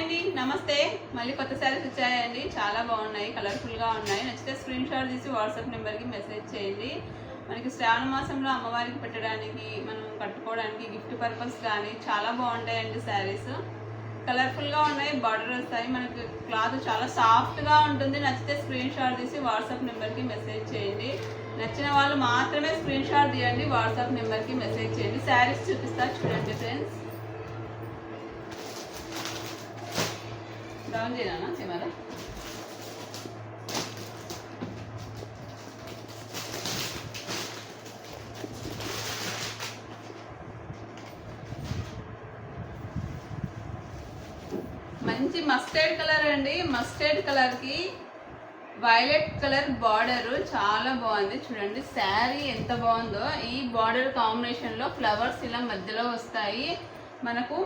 అండి నమస్తే. మళ్ళీ కొత్త శారీస్ వచ్చాయండి. చాలా బాగున్నాయి. కలర్ఫుల్గా ఉన్నాయి. నచ్చితే స్క్రీన్ షాట్ తీసి వాట్సాప్ నెంబర్కి మెసేజ్ చేయండి. మనకి శ్రావణ మాసంలో అమ్మవారికి పెట్టడానికి మనం కట్టుకోవడానికి గిఫ్ట్ పర్పస్ కానీ చాలా బాగుంటాయండి శారీస్. కలర్ఫుల్గా ఉన్నాయి. బార్డర్ వస్తాయి. మనకి క్లాత్ చాలా సాఫ్ట్గా ఉంటుంది. నచ్చితే స్క్రీన్ షాట్ తీసి వాట్సాప్ నెంబర్కి మెసేజ్ చేయండి. నచ్చిన వాళ్ళు మాత్రమే స్క్రీన్ షాట్ తీయండి. వాట్సాప్ నెంబర్కి మెసేజ్ చేయండి. శారీస్ చూపిస్తా చూడండి ఫ్రెండ్స్ డౌన్ చేయనా కెమెరా మంచి మస్టర్డ్ కలర్ అండి. మస్టర్డ్ కలర్కి వైలెట్ కలర్ బార్డర్ చాలా బాగుంది. చూడండి శారీ ఎంత బాగుందో. ఈ బార్డర్ కాంబినేషన్లో ఫ్లవర్స్ ఇలా మధ్యలో వస్తాయి. మనకు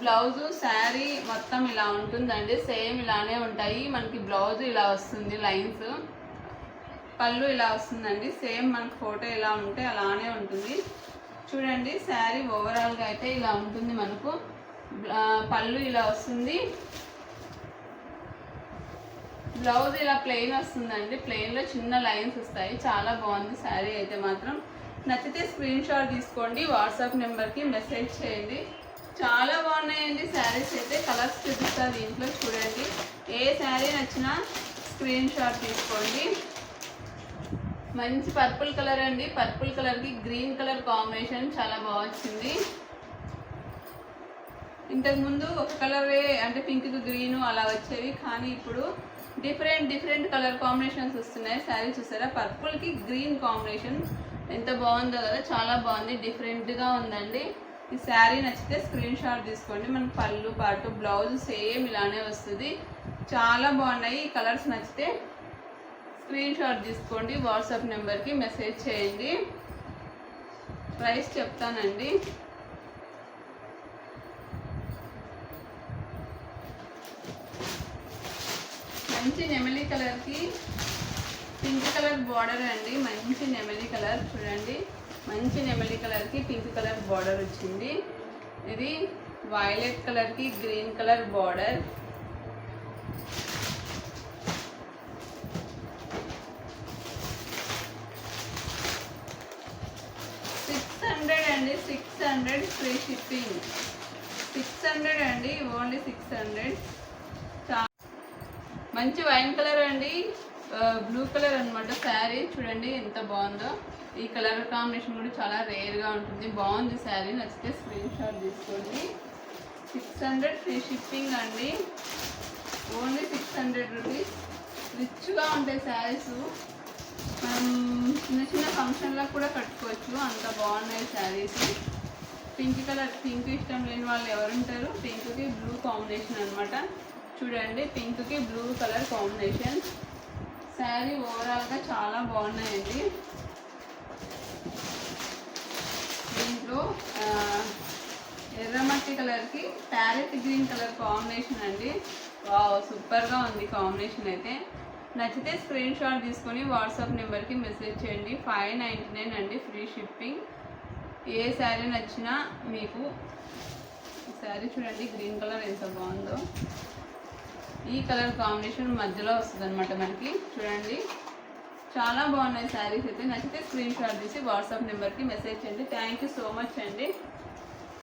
బ్లౌజు శారీ మొత్తం ఇలా ఉంటుందండి. సేమ్ ఇలానే ఉంటాయి. మనకి బ్లౌజ్ ఇలా వస్తుంది లైన్స్. పళ్ళు ఇలా వస్తుందండి. సేమ్ మనకు ఫోటో ఇలా ఉంటే అలానే ఉంటుంది. చూడండి శారీ ఓవరాల్గా అయితే ఇలా ఉంటుంది మనకు. పళ్ళు ఇలా వస్తుంది. బ్లౌజ్ ఇలా ప్లెయిన్ వస్తుందండి. ప్లెయిన్లో చిన్న లైన్స్ వస్తాయి. చాలా బాగుంది శారీ అయితే మాత్రం. నచ్చితే స్క్రీన్ షాట్ తీసుకోండి. వాట్సాప్ నెంబర్కి మెసేజ్ చేయండి. చాలా బాగున్నాయండి శారీస్ అయితే. కలర్స్ చూపిస్తాను దీంట్లో చూడండి. ఏ శారీ నచ్చినా స్క్రీన్ షాట్ తీసుకోండి. మంచి పర్పుల్ కలర్ అండి. పర్పుల్ కలర్కి గ్రీన్ కలర్ కాంబినేషన్ చాలా బాగా వచ్చింది ఒక కలరే అంటే పింక్ గ్రీను అలా వచ్చేవి. కానీ ఇప్పుడు డిఫరెంట్ డిఫరెంట్ కలర్ కాంబినేషన్స్ వస్తున్నాయి. శారీ చూసారా? పర్పుల్కి గ్రీన్ కాంబినేషన్ ఎంత బాగుందో కదా. చాలా బాగుంది. డిఫరెంట్గా ఉందండి. ఈ శారీ నచ్చితే స్క్రీన్ షాట్ తీసుకోండి. మన పళ్ళు పాటు బ్లౌజ్ సేమ్ ఇలానే వస్తుంది. చాలా బాగున్నాయి. ఈ కలర్స్ నచ్చితే స్క్రీన్ షాట్ తీసుకోండి. వాట్సాప్ నెంబర్కి మెసేజ్ చేయండి. ప్రైస్ చెప్తానండి. మంచి నెమలి కలర్కి పింక్ కలర్ బార్డర్ అండి. మంచి నెమలి కలర్ చూడండి. మంచి నెమలి కలర్కి పింక్ కలర్ బార్డర్ వచ్చింది. ఇది వైలెట్ కలర్కి green colour border. Six hundred అండి six hundred free shipping six hundred అండి ఓన్లీ సిక్స్ హండ్రెడ్ మంచి వైన్ కలర్ అండి. బ్లూ కలర్ అనమాట శారీ చూడండి ఎంత బాగుందో. ఈ కలర్ కాంబినేషన్ కూడా చాలా రేర్గా ఉంటుంది. బాగుంది శారీ నచ్చితే స్క్రీన్ షాట్ తీసుకోండి. సిక్స్ హండ్రెడ్ ఫ్రీ షిప్పింగ్ అండి. ఓన్లీ సిక్స్ హండ్రెడ్ రూపీస్ రిచ్గా ఉంటాయి శారీస్ మనం చిన్న చిన్న ఫంక్షన్లకు కూడా కట్టుకోవచ్చు. అంత బాగున్నాయి శారీస్ పింక్ కలర్ పింక్ ఇష్టం లేని వాళ్ళు ఎవరుంటారు పింక్కి బ్లూ కాంబినేషన్ అనమాట చూడండి పింక్కి బ్లూ కలర్ కాంబినేషన్ శారీ ఓవరాల్గా చాలా బాగున్నాయండి. దీంట్లో ఎర్రమట్టి కలర్కి ప్యారెట్ గ్రీన్ కలర్ కాంబినేషన్ అండి. వావ్ సూపర్గా ఉంది కాంబినేషన్ అయితే. నచ్చితే స్క్రీన్ షాట్ తీసుకొని వాట్సాప్ నెంబర్కి మెసేజ్ చేయండి. ఫైవ్ నైంటీ నైన్ అండి ఫ్రీ షిప్పింగ్ ఏ శారీ నచ్చినా మీకు శారీ చూడండి గ్రీన్ కలర్ ఎంత బాగుందో. ఈ కలర్ కాంబినేషన్ మధ్యలో వస్తుంది అనమాట మనకి. చూడండి. చాలా బాగున్నాయి శారీస్ అయితే. నచ్చితే స్క్రీన్ షాట్ తీసి వాట్సాప్ నెంబర్కి మెసేజ్ చేయండి. థ్యాంక్ యూ సో మచ్ అండి.